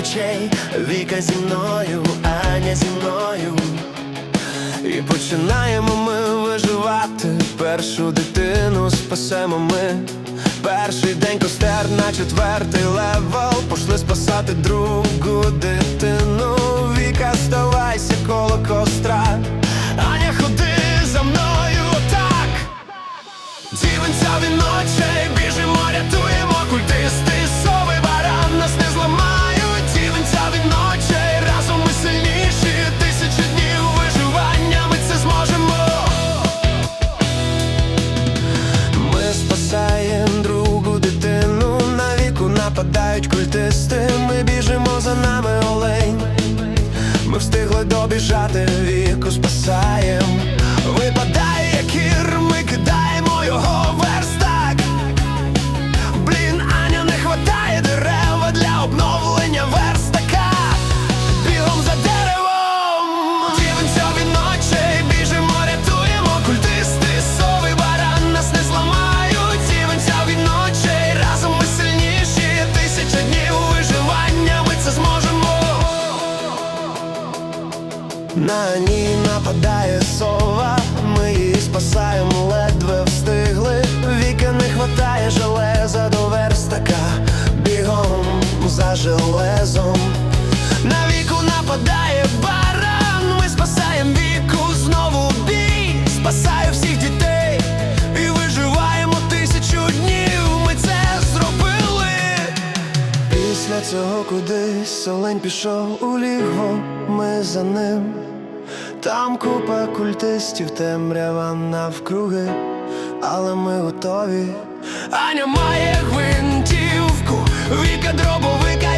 ночей, Віка зі мною, Аня зі мною. І починаємо ми виживати. Першу дитину спасемо ми. Перший день костер на четвертий левел. Пошли спасати другу дитину. Віка, ставайся коло костра. Аня, ходи за мною отак. Дівенця від нападають культисти. Ми біжимо за нами олень. Ми встигли добіжати, віку спасаєм. На ній нападає сова, ми її спасаємо, ледве встигли. Віки не хватає железа до верстака, бігом за железом. На віку нападає баран, ми спасаємо віку знову бій, спасаю Цього кудись олень пішов у лігво, ми за ним. Там купа культистів, темрява навкруги, але ми готові. Аня має гвинтівку, Віка дробовика,